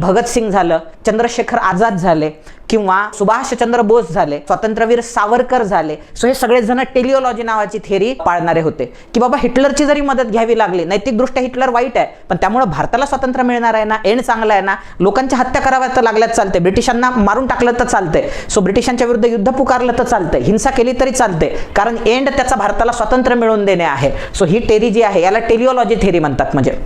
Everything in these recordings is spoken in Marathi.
भगतसिंग झालं चंद्रशेखर आझाद झाले किंवा सुभाषचंद्र बोस झाले स्वातंत्र्यवीर सावरकर झाले. सो हे सगळे जण टेलिओलॉजी नावाची थेरी पाळणारे होते. की बाबा हिटलरची जरी मदत घ्यावी लागली नैतिकदृष्ट्या हिटलर वाईट आहे पण त्यामुळे भारताला स्वातंत्र्य मिळणार आहे ना एंड चांगला आहे ना लोकांच्या हत्या कराव्या तर लागल्यात चालते ब्रिटिशांना मारून टाकलं तर चालतंय सो ब्रिटिशांच्या विरुद्ध युद्ध पुकारलं तर चालतंय हिंसा केली तरी चालते कारण एंड त्याचा भारताला स्वातंत्र्य मिळवून देणे आहे. सो ही टेरी जी आहे याला टेलिओलॉजी थेरी म्हणतात म्हणजे.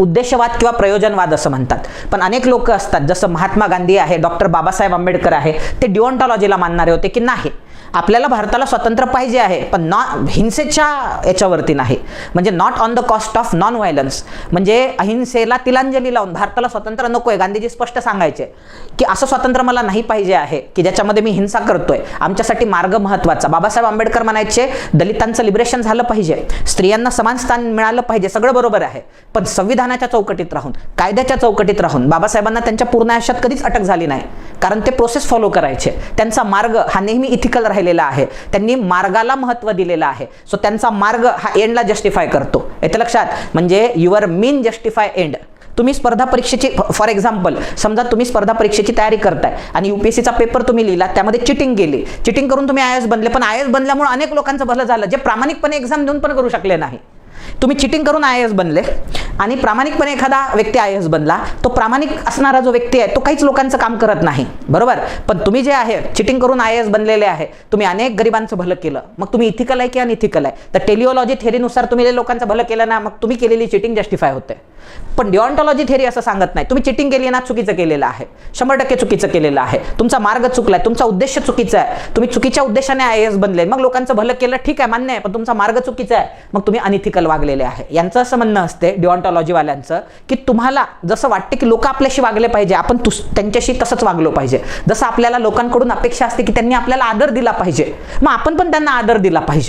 उद्देशवाद किंवा प्रयोजनवाद असं म्हणतात. पण अनेक लोक असतात जसं महात्मा गांधी आहे डॉक्टर बाबासाहेब आंबेडकर आहे ते डिओन्टॉलॉजीला मानणारे होते की नाही? आपल्याला भारताला स्वातंत्र्य पाहिजे आहे पण नॉ हिंसेच्या याच्यावरती नाही. म्हणजे not on the cost of non violence म्हणजे अहिंसेला तिलांजली लावून भारताला स्वातंत्र्य नको आहे गांधीजी स्पष्ट सांगायचे की असं स्वातंत्र्य मला नाही पाहिजे आहे की ज्याच्यामध्ये मी हिंसा करतोय. आमच्यासाठी मार्ग महत्त्वाचा बाबासाहेब आंबेडकर म्हणायचे दलितांचं लिबरेशन झालं पाहिजे. स्त्रियांना समान स्थान मिळालं पाहिजे सगळं बरोबर आहे. पण संविधानाच्या चौकटीत राहून कायद्याच्या चौकटीत राहून बाबासाहेबांना त्यांच्या पूर्ण आयुष्यात कधीच अटक झाली नाही. कारण ते प्रोसेस फॉलो करायचे. त्यांचा मार्ग हा नेहमी इथिकल राहिलेला आहे. त्यांनी मार्गाला महत्त्व दिलेलं आहे. सो त्यांचा मार्ग हा एंडला जस्टिफाय करतो. येतं लक्षात? म्हणजे युअर मीन जस्टिफाय एंड तुम्ही स्पर्धा परीक्षेची फॉर एक्झाम्पल समजा तुम्ही स्पर्धा परीक्षेची तयारी करताय आणि युपीएससीचा पेपर तुम्ही लिहिला त्यामध्ये चिटिंग केली चिटिंग करून तुम्ही आय एस बनले पण आय एस बनल्यामुळे अनेक लोकांचं भलं झालं जे प्रामाणिकपणे एक्झाम देऊन पण करू शकले नाही. तुम्ही चिटिंग करून आय एस बनले आणि प्रामाणिकपणे एखादा व्यक्ती आय एस बनला तो प्रामाणिक असणारा जो व्यक्ती आहे तो काहीच लोकांचं काम करत नाही. बरोबर? पण तुम्ही जे आहे चिटिंग करून आय एस बनलेले आहे तुम्ही अनेक गरिबांचं भलं केलं. मग तुम्ही इथिकल आहे की अनइथिकल आहे? तर टेलिओलॉजी थेरीनुसार तुम्ही लोकांचं भलं केलं ना मग तुम्ही केलेली चिटिंग जस्टिफाय होते. पण डिऑन्टॉलॉजी थेरी असं सांगत नाही. तुम्ही चिटिंग केली ना चुकीचं केलेलं आहे. शंभर टक्के चुकीचं केलेलं आहे. तुमचा मार्ग चुकलाय तुमचा उद्देश चुकीचा आहे. तुम्ही चुकीच्या उद्देशाने आय एस बनले. मग लोकांचं भलं केलं ठीक आहे मान्य आहे पण तुमचा मार्ग चुकीचा आहे. मग तुम्ही अनिथिकल वागलेले आहे. यांचं असं म्हणणं असते डिऑन्टॉलॉजीवाल्यांचं की तुम्हाला जसं वाटते की लोक आपल्याशी वागले पाहिजे आपण त्यांच्याशी तसंच वागलो पाहिजे. जसं आपल्याला लोकांकडून अपेक्षा असते की त्यांनी आपल्याला आदर दिला पाहिजे मग आपण पण त्यांना आदर दिला पाहिजे.